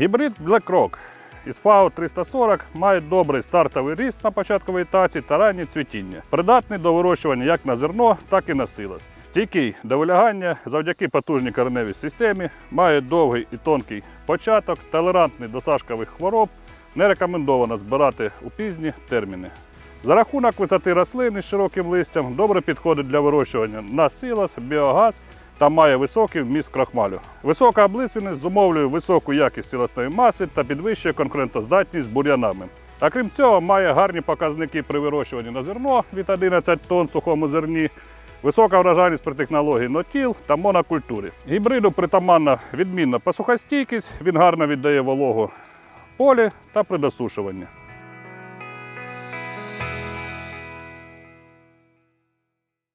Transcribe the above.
Гібрид Black Rock із ФАО 340 має добрий стартовий ріст на початку вегетації та раннє цвітіння. Придатний до вирощування як на зерно, так і на силос. Стійкий до вилягання завдяки потужній кореневій системі, має довгий і тонкий початок, толерантний до сашкових хвороб, не рекомендовано збирати у пізні терміни. За рахунок висоти рослини з широким листям добре підходить для вирощування на силос, біогаз та має високий вміст крахмалю. Висока облисвеність зумовлює високу якість силосної маси та підвищує конкурентоздатність бур'янами. А крім цього, має гарні показники при вирощуванні на зерно від 11 тонн сухому зерні, висока врожайність при технології нотіл та монокультурі. Гібриду притаманна відмінна посухостійкість, він гарно віддає вологу полі та при досушуванні.